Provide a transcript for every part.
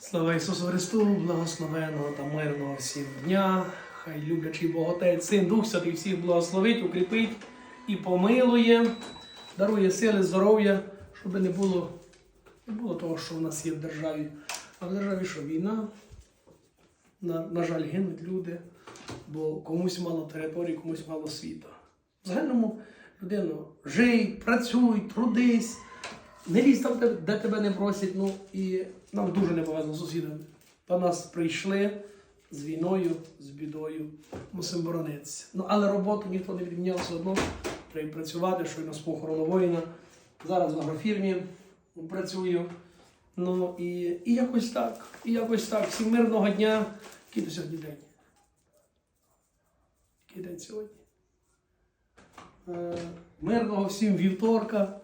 Слава Ісусу Христу, благословеного та мирного всім дня. Хай люблячий Бог Отець, Син, Дух Святий всіх благословить, укріпить і помилує, дарує сили, здоров'я, щоб не було, не було того, що в нас є в державі. А в державі що війна? На, на жаль, гинуть люди, бо комусь мало території, комусь мало світу. В загальному людину жий, працюй, трудись. Не лізь там, де, тебе не просять. Ну і нам дуже не повезло з сусідами. До нас прийшли з війною, з бідою, мусимо боронитися. Ну але роботу ніхто не відміняв все одно. Треба працювати, щойно з похорону воїна. Зараз в агрофірмі працюю. Ну і, і якось так. І якось так. Всім мирного дня. Який то сьогодні день? Який день сьогодні? Е, Мирного всім вівторка.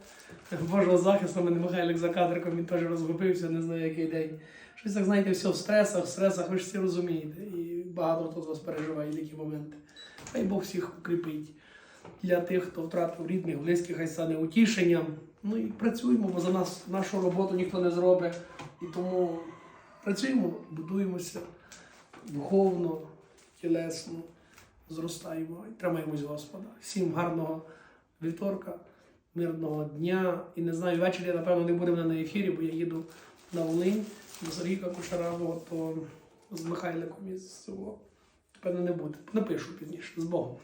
Божого захисту, мене Михайлик за кадриком, він теж розгубився, не знаю який день. Щось так, знаєте, все в стресах, в стресах, ви ж всі розумієте. І багато хто з вас переживає такі моменти. Хай Бог всіх укріпить. Для тих, хто втратив рідних, близьких, хай стане утішенням. Ну і працюємо, бо за нас нашу роботу ніхто не зробить. І тому працюємо, будуємося духовно, тілесно, зростаємо і тримаємось Господа. Всім гарного вівторка, мирного дня. І не знаю, ввечері, напевно, не буде мене на ефірі, бо я їду на Волинь до Сергійка Кушаравого, то з Михайликом із цього. Напевно, не буде. Напишу пізніше з Богом.